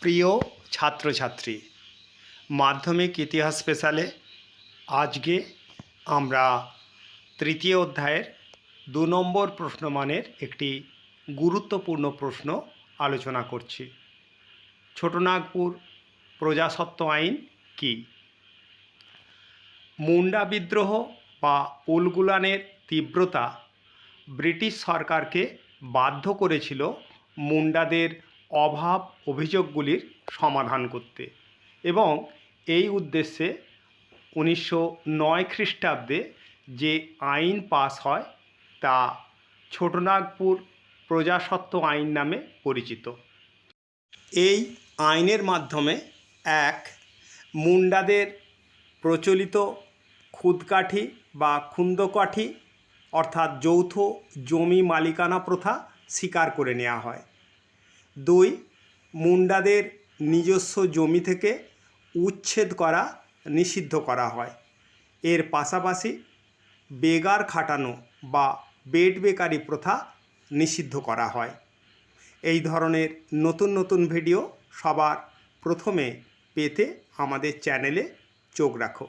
প্রিয় ছাত্রছাত্রী, মাধ্যমিক ইতিহাস স্পেশালে আজকে আমরা তৃতীয় অধ্যায়ের দু নম্বর প্রশ্নমানের একটি গুরুত্বপূর্ণ প্রশ্ন আলোচনা করছি। ছোটনাগপুর প্রজাসত্ব আইন কী? মুন্ডা বিদ্রোহ বা উলগুলানের তীব্রতা ব্রিটিশ সরকারকে বাধ্য করেছিল মুন্ডাদের অভাব অভিযোগগুলির সমাধান করতে এবং এই উদ্দেশ্যে উনিশশো নয় খ্রিস্টাব্দে যে আইন পাস হয় তা ছোটনাগপুর প্রজাসত্ব আইন নামে পরিচিত। এই আইনের মাধ্যমে এক, মুন্ডাদের প্রচলিত খুদকাঠি বা খুন্দকাঠি অর্থাৎ যৌথ জমি মালিকানা প্রথা স্বীকার করে নেওয়া হয়। দুই, মুন্ডাদের নিজস্ব জমি থেকে উচ্ছেদ করা নিষিদ্ধ করা হয়। এর পাশাপাশি বেগার খাটানো বা বেড বেকারি প্রথা নিষিদ্ধ করা হয়। এই ধরনের নতুন নতুন ভিডিও সবার প্রথমে পেতে আমাদের চ্যানেলে চোখ রাখো।